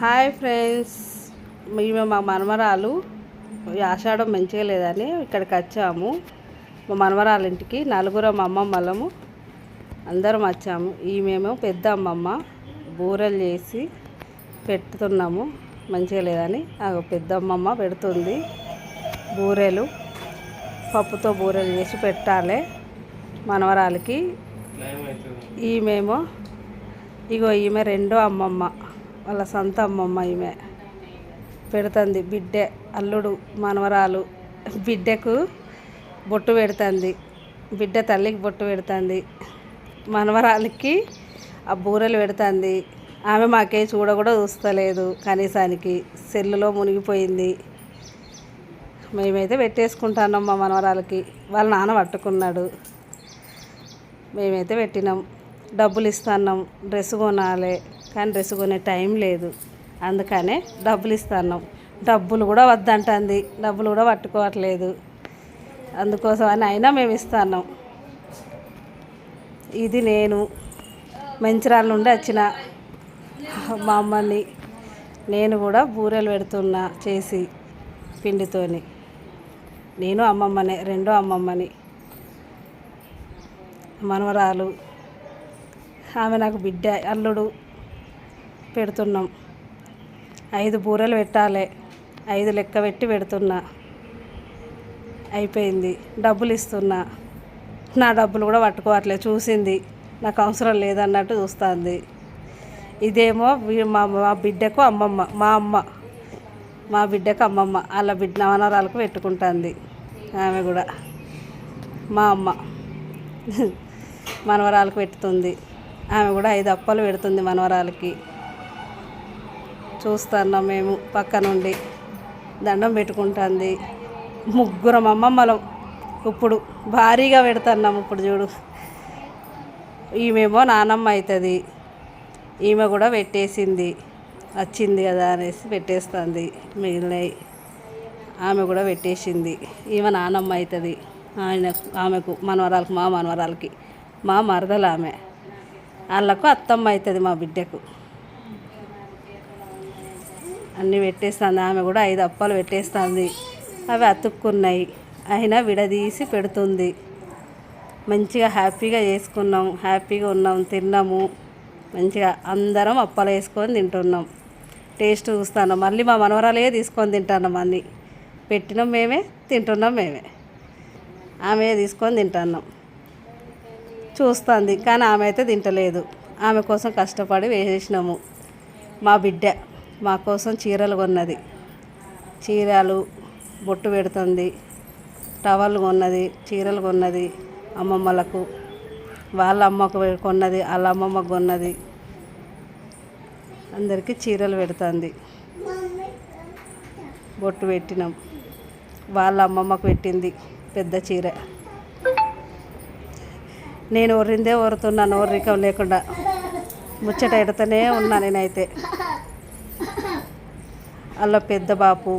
Hi friends మేము మా మనమరాలు ఆషాఢం మంచిగా లేదని ఇక్కడికి వచ్చాము. మా మనమరాలు ఇంటికి నలుగురం అమ్మమ్మలము అందరం వచ్చాము. ఈమెమో పెద్ద అమ్మమ్మ బూరెలు చేసి పెడుతున్నాము మంచిగా లేదని పెద్ద అమ్మమ్మ పెడుతుంది బూరెలు. పప్పుతో బూరెలు చేసి పెట్టాలి మనవరాలకి ఈమెమో ఇగో ఈమె రెండో అమ్మమ్మ. వాళ్ళ సొంత అమ్మమ్మ ఈమె. పెడుతుంది బిడ్డ అల్లుడు మనవరాలు. బిడ్డకు బొట్టు పెడుతుంది. బిడ్డ తల్లికి బొట్టు పెడుతుంది. మనవరాలకి ఆ బూరెలు పెడుతుంది. ఆమె మాకే చూడ కూడా చూస్తలేదు కనీసానికి. సెల్లులో మునిగిపోయింది. మేమైతే పెట్టేసుకుంటానమ్మా మనవరాలకి. వాళ్ళ నాన్న పట్టుకున్నాడు. మేమైతే పెట్టినాం. డబ్బులు ఇస్తున్నాం డ్రెస్ కొనాలి కానీ డ్రెస్ కొనే టైం లేదు. అందుకనే డబ్బులు ఇస్తున్నాం డబ్బులు కూడా వద్దంటుంది డబ్బులు కూడా పట్టుకోవట్లేదు. అందుకోసం అని అయినా మేము ఇస్తున్నాం. ఇది నేను మంచిరాల నుండి వచ్చిన మా అమ్మని. నేను కూడా బూరెలు పెడుతున్నా చేసి పిండితోని. నేను అమ్మమ్మనే రెండో అమ్మమ్మని. మనవరాలు ఆమె నాకు బిడ్డ అల్లుడు పెడుతున్నాం. ఐదు బూరెలు పెట్టాలి ఐదు లెక్క పెట్టి పెడుతున్నా. అయిపోయింది. డబ్బులు ఇస్తున్నా. నా డబ్బులు కూడా పట్టుకోవట్లేదు చూసింది. నాకు అవసరం లేదన్నట్టు చూస్తుంది. ఇదేమో మా మా బిడ్డకు అమ్మమ్మ మా అమ్మ మా బిడ్డకు అమ్మమ్మ వాళ్ళ బిడ్డ నవనరాలకు పెట్టుకుంటుంది ఆమె కూడా. మా అమ్మ. మనవరాలకు పెడుతుంది ఆమె కూడా ఐదు అప్పలు పెడుతుంది మనవరాలకి. చూస్తున్నాం మేము పక్క నుండి. దండం పెట్టుకుంటుంది. ముగ్గురం అమ్మమ్మలం. ఇప్పుడు భారీగా పెడుతున్నాం ఇప్పుడు చూడు. ఈమెమో నానమ్మ అవుతుంది ఈమె కూడా పెట్టేసింది. వచ్చింది కదా అనేసి పెట్టేస్తుంది. మిగిలినవి ఆమె కూడా పెట్టేసింది. ఈమె నానమ్మ అవుతుంది ఆయన ఆమెకు మనవరాలకు మా మనవరాలకి. మా మరదలు ఆమె. వాళ్ళకు అత్తమ్మ అవుతుంది మా బిడ్డకు. అన్నీ పెట్టేస్తుంది. ఆమె కూడా ఐదు అప్పాలు పెట్టేస్తుంది. అవి అతుక్కున్నాయి. అయినా విడదీసి పెడుతుంది. మంచిగా హ్యాపీగా చేసుకున్నాం. హ్యాపీగా ఉన్నాం. తిన్నాము. మంచిగా అందరం అప్పాలు వేసుకొని తింటున్నాం. టేస్ట్ చూస్తున్నాం మళ్ళీ మా మనవరాలే తీసుకొని తింటాను అన్నీ పెట్టినాం మేమే తింటున్నాం మేమే. ఆమె తీసుకొని తింటున్నాం. చూస్తుంది కానీ ఆమె అయితే తింటలేదు. ఆమె కోసం కష్టపడి వేసేసినాము. మా బిడ్డ మా కోసం చీరలు కొన్నది. చీరలు బొట్టు పెడుతుంది టవల్ కొన్నది చీరలు కొన్నది అమ్మమ్మలకు. వాళ్ళ అమ్మకు కొన్నది వాళ్ళ అమ్మమ్మకు కొన్నది. అందరికీ చీరలు పెడుతుంది. బొట్టు పెట్టినాం. వాళ్ళ అమ్మమ్మకు పెట్టింది పెద్ద చీర. నేను ఒర్రిందే ఒరుతున్నాను ఒర్రికం లేకుండా. ముచ్చట ఎడతనే ఉన్నా నేనైతే. వాళ్ళ పెద్ద బాపు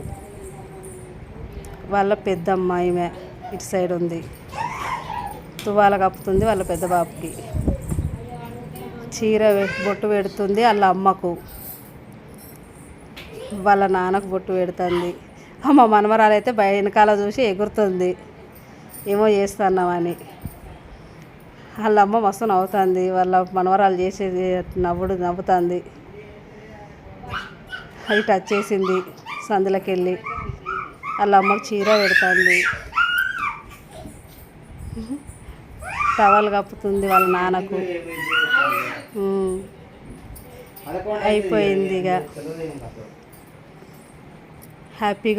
వాళ్ళ పెద్ద అమ్మాయిమే ఇటు సైడ్ ఉంది. తువాల కప్పుతుంది వాళ్ళ పెద్ద బాపుకి. చీర బొట్టు పెడుతుంది వాళ్ళ అమ్మకు. వాళ్ళ నాన్నకు బొట్టు పెడుతుంది. అమ్మ మనమరాలైతే వెనకాల చూసి ఎగురుతుంది. ఏమో చేస్తున్నామని వాళ్ళ అమ్మ మస్తు నవ్వుతుంది. వాళ్ళ మనవరాలు చేసేది నవ్వుడు నవ్వుతుంది. అది టచ్ చేసింది సందులోకి వెళ్ళి వాళ్ళ అమ్మకు చీర పెడుతుంది. టవల్ కప్పుతుంది వాళ్ళ నాన్నకు. అయిపోయింది ఇక. హ్యాపీగా